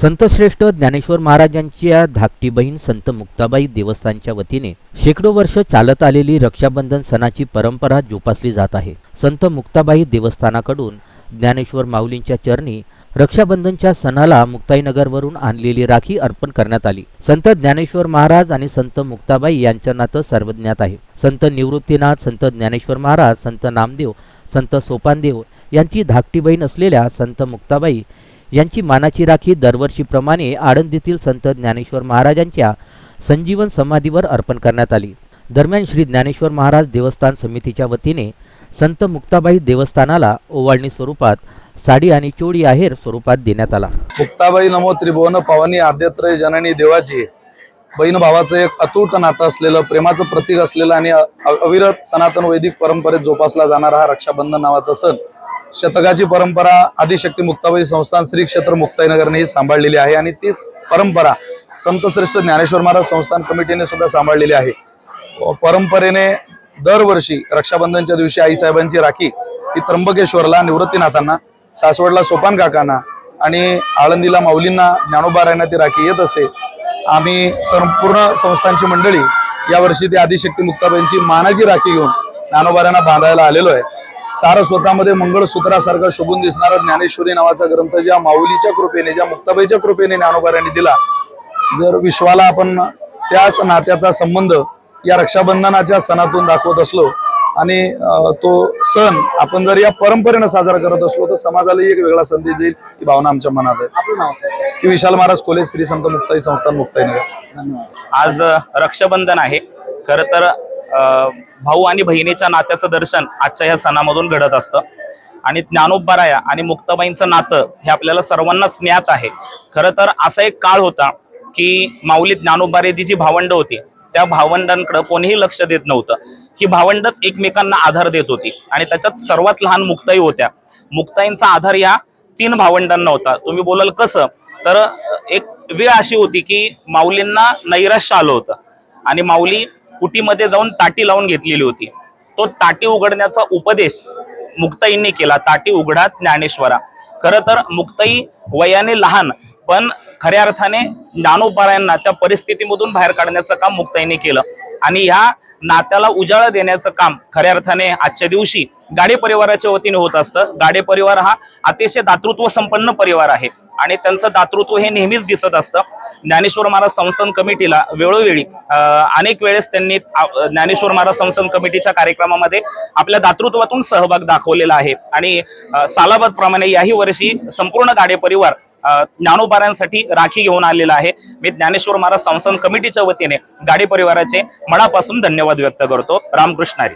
संतश्रेष्ठ ज्ञानेश्वर महाराजांच्या धाकटी बहीण संत मुक्ताबाई देवस्थानच्या वतीने शेकडो वर्ष चालत आलेली रक्षाबंधन सणाची परंपरा जोपासली जात आहे. संत मुक्ताबाई देवस्थानाकडून ज्ञानेश्वर माऊलींच्या चरणी रक्षाबंधनच्या सणाला मुक्ताईनगरवरून आणलेली राखी अर्पण करण्यात आली. संत ज्ञानेश्वर महाराज आणि संत मुक्ताबाई यांचं नातं सर्वज्ञात आहे. संत निवृत्तीनाथ संत ज्ञानेश्वर महाराज संत नामदेव संत सोपानदेव यांची धाकटी बहीण असलेल्या संत मुक्ताबाई यांची मानाची राखी दरवर्षीप्रमाणे आळंदीतील संत ज्ञानेश्वर महाराजांच्या संजीवन समाधीवर अर्पण करण्यात आली. दरम्यान श्री ज्ञानेश्वर महाराज देवस्थान समितीच्या वतीने संत मुक्ताबाई देवस्थानाला ओवाळणी स्वरूपात साडी आणि चोळी आहेर स्वरूपात देण्यात आला. मुक्ताबाई नमो त्रिभुवन पवनी आद्यत्रय जननी देवाची. बहीण भावाचं एक अतूट नातं असलेलं प्रेमाचं प्रतीक असलेलं आणि अविरत सनातन वैदिक परंपरेत जोपासला जाणारा हा रक्षाबंधन नावाचा सण शतकाची परंपरा आदिशक्ती मुक्ताबाई संस्थान श्री क्षेत्र मुक्ताईनगरने ही सांभाळलेली आहे आणि तीच परंपरा संतश्रेष्ठ ज्ञानेश्वर महाराज संस्थान कमिटीने सुद्धा सांभाळलेली आहे. परंपरेने दरवर्षी रक्षाबंधनच्या दिवशी आईसाहेबांची राखी ही त्र्यंबकेश्वरला निवृत्तीनाथांना सासवडला सोपान काकांना आणि आळंदीला माऊलींना ज्ञानोबारायांना ती राखी येत असते. आम्ही संपूर्ण संस्थांची मंडळी यावर्षी ती आदिशक्ती मुक्ताबाईंची मानाची राखी घेऊन ज्ञानोबाऱ्यांना बांधायला आलेलो आहे. सारस्वतामध्ये मंगळसूत्रासारखा शोभून दिसणारा ज्ञानेश्वरी नावाचा ग्रंथ ज्या माऊलीच्या कृपेने ज्या मुक्ताबाईच्या कृपेने ज्ञानोबारायांनी दिला जर विश्वाला आपण त्याच नात्याचा संबंध या रक्षाबंधनाच्या सणातून दाखवत असलो आणि तो सण आपण जर या परंपरेनं साजरा करत असलो तर समाजालाही एक वेगळा संदेश देईल ही भावना आमच्या मनात आहे. आपलं नाव सांगा. की विशाल महाराज कोले श्री संत मुक्ताई संस्थान मुक्ताईनगर. धन्यवाद. आज रक्षाबंधन आहे. खर तर भाऊ आणि बहिणीच्या नात्याचं दर्शन आजच्या ह्या सणामधून घडत असतं. आणि ज्ञानोबराया आणि मुक्ताबाईंचं नातं हे आपल्याला सर्वांनाच ज्ञात आहे. खरं तर असा एक काळ होता की माऊली ज्ञानोबारेदी जी भावंड होती त्या भावंडांकडे कोणीही लक्ष देत नव्हतं. ही भावंडच एकमेकांना आधार देत होती. आणि त्याच्यात सर्वात लहान मुक्ताई होत्या. मुक्ताईंचा आधार या तीन भावंडांना होता. तुम्ही बोलाल कसं? तर एक वेळ अशी होती की माऊलींना नैराश्य आलं होतं. आणि माऊली कुटीमध्ये जाऊन ताटी लावून घेतलेली होती. तो ताटी उघडण्याचा उपदेश मुक्ताईंनी केला. ताटी उघडा ज्ञानेश्वरा. खरं तर मुक्ताई वयाने लहान पण खऱ्या अर्थाने ज्ञानोपारायांना त्या परिस्थितीमधून बाहेर काढण्याचं काम मुक्ताईने केलं. आणि ह्या नात्याला उजाळा देण्याचं काम खऱ्या अर्थाने आजच्या दिवशी गाडे परिवाराच्या वतीने होत असतं. गाडे परिवार हा अतिशय दातृत्व संपन्न परिवार आहे आणि त्यांचं दातृत्व हे नेहमीच दिसत असतं. ज्ञानेश्वर महाराज संस्थान कमिटीला वेळोवेळी अनेक वेळेस त्यांनी ज्ञानेश्वर महाराज संस्थान कमिटीच्या कार्यक्रमामध्ये आपल्या दातृत्वातून सहभाग दाखवलेला आहे. आणि अं, सालाबाद प्रमाणे याही वर्षी संपूर्ण गाडे परिवार ज्ञानोपाऱ्यांसाठी राखी घेऊन आलेला आहे. मी ज्ञानेश्वर महाराज संस्थान कमिटीच्या वतीने गाडी परिवाराचे मनापासून धन्यवाद व्यक्त करतो. रामकृष्णारी